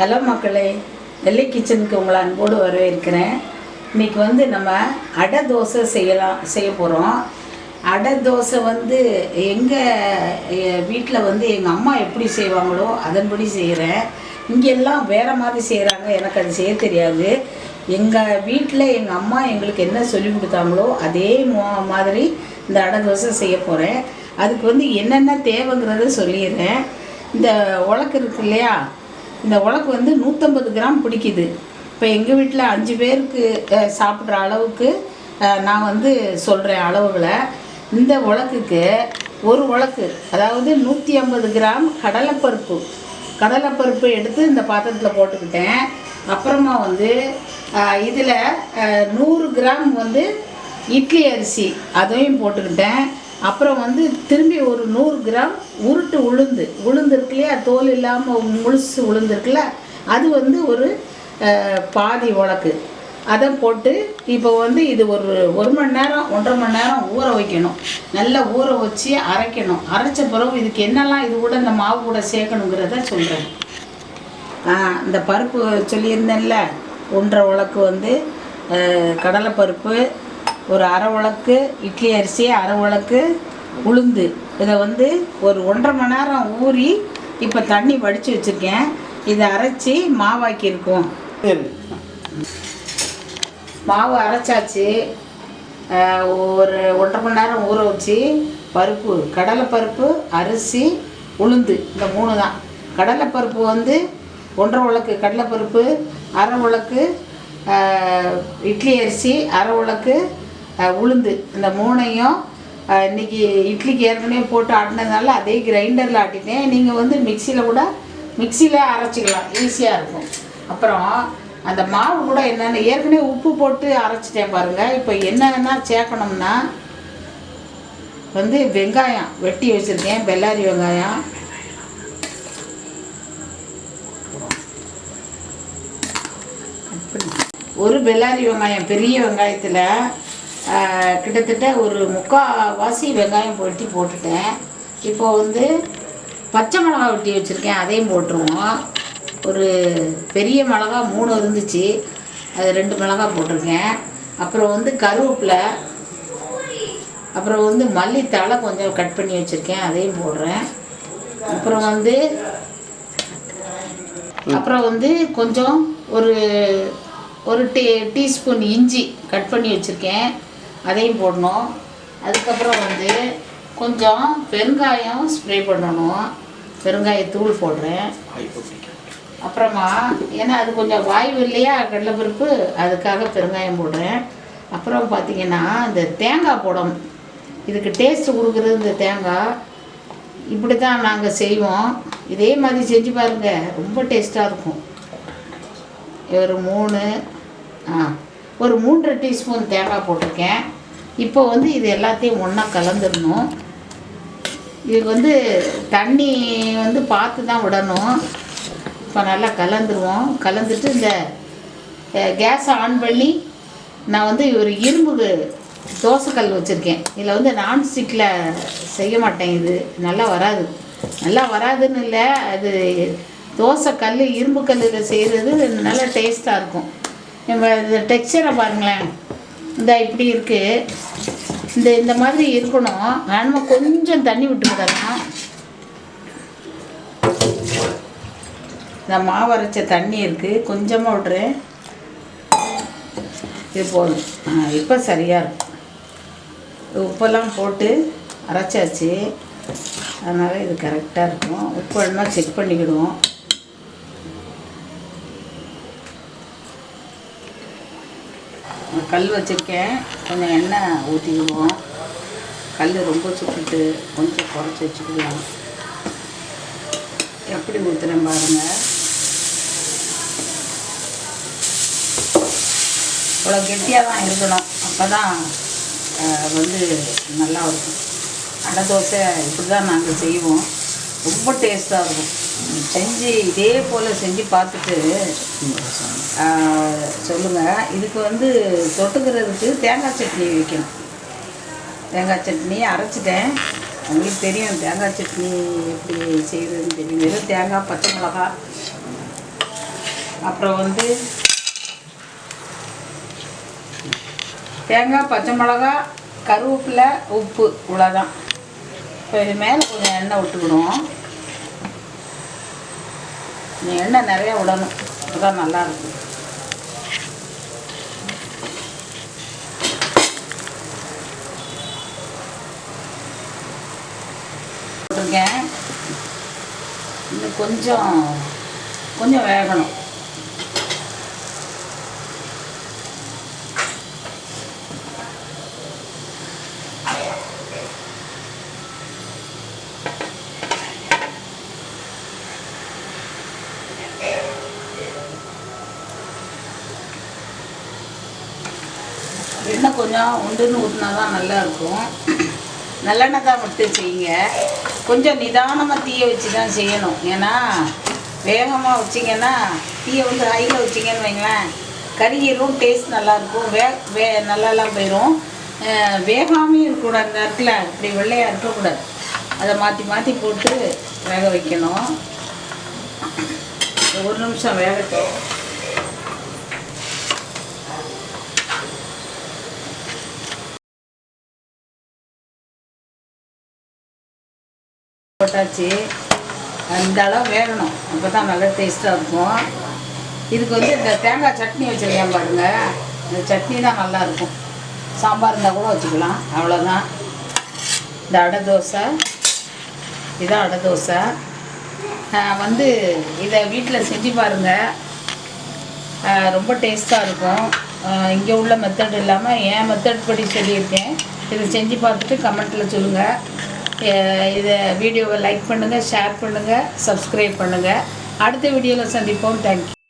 Hello மக்களே டெல்லி கிச்சனுக்கு உங்களை அன்போடு வரவேற்கிறேன். இன்றைக்கி வந்து நம்ம அடை தோசை செய்யலாம் செய்ய போகிறோம் அடை தோசை வந்து எங்கள் வீட்டில் வந்து எங்கள் அம்மா எப்படி செய்வாங்களோ அதன்படி செய்கிறேன் இங்கெல்லாம் வேறு மாதிரி செய்கிறாங்க எனக்கு அது செய்ய தெரியாது. எங்கள் வீட்டில் எங்கள் அம்மா எங்களுக்கு என்ன சொல்லி கொடுத்தாங்களோ அதே மாதிரி இந்த அடை தோசை செய்ய போகிறேன் அதுக்கு வந்து என்னென்ன தேவைங்கிறத சொல்லிடுறேன். இந்த உலக்கு இருக்கு இல்லையா? இந்த உலக்கு வந்து நூற்றம்பது கிராம் பிடிக்குது. இப்போ எங்கள் வீட்டில் அஞ்சு பேருக்கு சாப்பிட்ற அளவுக்கு நான் வந்து சொல்கிறேன் அளவுகளை. இந்த உலக்குக்கு ஒரு உலக்கு அதாவது நூற்றி ஐம்பது கிராம் கடலைப்பருப்பு. கடலைப்பருப்பு எடுத்து இந்த பாத்திரத்தில் போட்டுக்கிட்டேன். அப்புறமா வந்து இதில் நூறு கிராம் வந்து இட்லி அரிசி அதையும் போட்டுக்கிட்டேன். அப்புறம் வந்து திரும்பி ஒரு நூறு கிராம் உருட்டு உளுந்து. உளுந்து இருக்கு இல்லையா தோல் இல்லாமல் முழுசு உளுந்து இருக்குல்ல? அது வந்து ஒரு பாதி உலக்கு. அதை போட்டு இப்போ வந்து இது ஒரு ஒரு மணி நேரம் ஒன்றரை மணி நேரம் ஊற வைக்கணும். நல்லா ஊற வச்சு அரைக்கணும். அரைச்ச பிறகு இதுக்கு என்னெல்லாம் இது கூட இந்த மாவு கூட சேர்க்கணுங்கிறத சொல்கிறேன் இந்த பருப்பு சொல்லியிருந்தேன்ல? ஒன்றரை உலக்கு வந்து கடலைப்பருப்பு ஒரு அரை உலக்கு இட்லி அரிசி அரை உலக்கு உளுந்து. இதை வந்து ஒரு ஒன்றரை மணி நேரம் ஊறி இப்போ தண்ணி வடித்து வச்சுருக்கேன். இதை அரைச்சி மாவாக்கியிருக்கோம் மாவு அரைச்சாச்சு. ஒரு ஒன்றரை மணி நேரம் ஊற வச்சு பருப்பு கடலைப்பருப்பு அரிசி உளுந்து இந்த மூணு தான். கடலைப்பருப்பு வந்து ஒன்றரை உலக்கு கடலைப்பருப்பு அரை உலக்கு இட்லி அரிசி அரை உலக்கு உளுந்து. இந்த மூணையும் இன்றைக்கி இன்னைக்கு இட்லிக்கு ஏற்கனவே போட்டு ஆட்டினதுனால அதே கிரைண்டரில் ஆட்டிட்டேன். நீங்கள் வந்து மிக்சியில் கூட மிக்சியில் அரைச்சிக்கலாம். ஈஸியாக இருக்கும். அப்புறம் அந்த மாவு கூட என்னென்ன ஏற்கனவே உப்பு போட்டு அரைச்சிட்டேன் பாருங்கள் இப்போ என்னென்னா சேர்க்கணும்னா வந்து வெங்காயம் வெட்டி வச்சுருக்கேன். பெல்லாரி வெங்காயம். ஒரு பெல்லாரி வெங்காயம் பெரிய வெங்காயத்தில் கிட்டத்தட்ட ஒரு முக்கால்வாசி வெங்காயம் வெட்டி போட்டுட்டேன். இப்போ வந்து பச்சை மிளகா வெட்டி வச்சுருக்கேன் அதையும் போட்டுருவோம். ஒரு பெரிய மிளகா மூணு இருந்துச்சு அது ரெண்டு மிளகா போட்டிருக்கேன். அப்புறம் வந்து கருவேப்பிலை அப்புறம் வந்து மல்லித்தழை கொஞ்சம் கட் பண்ணி வச்சுருக்கேன் அதையும் போடுறேன். அப்புறம் வந்து அப்புறம் வந்து கொஞ்சம் ஒரு ஒரு டீ டீஸ்பூன் இஞ்சி கட் பண்ணி வச்சுருக்கேன். அதையும் போடணும். அதுக்கப்புறம் வந்து கொஞ்சம் பெருங்காயம் ஸ்ப்ரே பண்ணணும். பெருங்காயத்தூள் போடுறேன். அப்புறமா ஏன்னா அது கொஞ்சம் வாய்வு இல்லையா கடலைப்பருப்பு அதுக்காக பெருங்காயம் போடுறேன். அப்புறம் பார்த்தீங்கன்னா இந்த தேங்காய் போடணும். இதுக்கு டேஸ்ட் கொடுக்குறது இந்த தேங்காய். இப்படி தான் நாங்கள் செய்வோம். இதே மாதிரி செஞ்சு பாருங்கள் ரொம்ப டேஸ்ட்டாக இருக்கும். ஒரு மூணு ஆ ஒரு மூன்று டீஸ்பூன் தேங்காய் போட்டிருக்கேன். இப்போ வந்து இது எல்லாத்தையும் ஒன்றா கலந்துடணும். இதுக்கு வந்து தண்ணி வந்து பார்த்து தான் விடணும். இப்போ நல்லா கலந்துருவோம். கலந்துட்டு இந்த கேஸை ஆன் பண்ணி நான் வந்து ஒரு இரும்பு தோசைக்கல் வச்சுருக்கேன். இதில் வந்து நான்ஸ்டிக்கில் செய்ய மாட்டேன் இது. நல்லா வராது. நல்லா வராதுன்னு இல்லை அது தோசை கல் இரும்பு கல்லில் செய்கிறது நல்லா டேஸ்ட்டாக இருக்கும். நம்ம இந்த டெக்ஸ்சரை பாருங்களேன். இந்த இப்படி இருக்குது இந்த இந்த மாதிரி இருக்கணும். நம்ம கொஞ்சம் தண்ணி விட்டுக்கிடலாம் இந்த மாவு அரைச்ச தண்ணி இருக்குது கொஞ்சமாக விட்றேன். இது போதும். ஆ இப்போ சரியாக இருக்கும். உப்பெல்லாம் போட்டு அரைச்சாச்சு. அதனால் இது கரெக்டாக இருக்கும். உப்பு வேணுமா செக் பண்ணிக்கிடுவோம். கல் வச்சுருக்கேன். கொஞ்சம் எண்ணெய் ஊற்றிக்குவோம் கல் ரொம்ப சுட்டுட்டு கொஞ்சம் குறைச்சி வச்சுக்கலாம். எப்படி ஊற்றுறேன் பாருங்கள் இவ்வளோ கெட்டியாக தான் இருக்கணும். அப்போ தான் வந்து நல்லா இருக்கும். அடை தோசை இப்படி தான் நாங்கள் செய்வோம். ரொம்ப டேஸ்ட்டாக இருக்கும். செஞ்சு இதே போல் செஞ்சு பார்த்துட்டு சொல்லுங்கள் இதுக்கு வந்து தொட்டுக்கிறதுக்கு தேங்காய் சட்னி வைக்கணும். தேங்காய் சட்னி அரைச்சிட்டேன். உங்களுக்கு தெரியும் தேங்காய் சட்னி எப்படி செய்கிறதுன்னு தெரியும். வெறும் தேங்காய் பச்சை மிளகா அப்புறம் வந்து தேங்காய் பச்சை மிளகா கருவேப்பிலை உப்பு. இவ்வளோதான் இப்போ இது மேலே கொஞ்சம் எண்ணெய் விட்டுக்கணும். எண்ணெய் நிறையா விடணும். அதுதான் நல்லா இருக்கும் போட்டிருக்கேன். இன்னும் கொஞ்சம் கொஞ்சம் வேகணும். எண்ணெய் கொஞ்சம் உண்டுன்னு ஊற்றினா தான் நல்லா இருக்கும் நல்லெண்ணெய் தான் மட்டும் செய்யுங்க. கொஞ்சம் நிதானமாக தீயை வச்சு தான் செய்யணும். ஏன்னா வேகமாக வச்சிங்கன்னா தீயை வந்து ஹையில் வச்சிங்கன்னு வைங்களேன் கறியிலும் டேஸ்ட் நல்லாயிருக்கும். வே வே நல்லாலாம் போயிடும் வேகாமே இருக்கக்கூடாது அந்த இடத்துல இப்படி வெள்ளையாக இருக்கக்கூடாது. அதை மாற்றி மாற்றி போட்டு வேக வைக்கணும். ஒரு நிமிஷம் வேகட்டும். போட்டாச்சு. அந்த அளவு வேகணும். அப்போ தான் நல்லா டேஸ்ட்டாக இருக்கும். இதுக்கு வந்து இந்த தேங்காய் சட்னி வச்சுருக்கேன் பாருங்க. இந்த சட்னி தான் நல்லா இருக்கும். சாம்பார் இருந்தால் கூட வச்சுக்கலாம். அவ்வளோதான் இந்த அடை தோசை. இதான் அடை தோசை. வந்து இதை வீட்டில் செஞ்சு பாருங்கள் ரொம்ப டேஸ்ட்டாக இருக்கும். இங்கே உள்ள மெத்தட் இல்லாமல் என் மெத்தட் படி சொல்லியிருக்கேன். இதை செஞ்சு பார்த்துட்டு கமெண்ட்டில் சொல்லுங்கள் இதை வீடியோவை லைக் பண்ணுங்கள் ஷேர் பண்ணுங்கள் சப்ஸ்கிரைப் பண்ணுங்கள் அடுத்த வீடியோவில் சந்திப்போம். தேங்க்யூ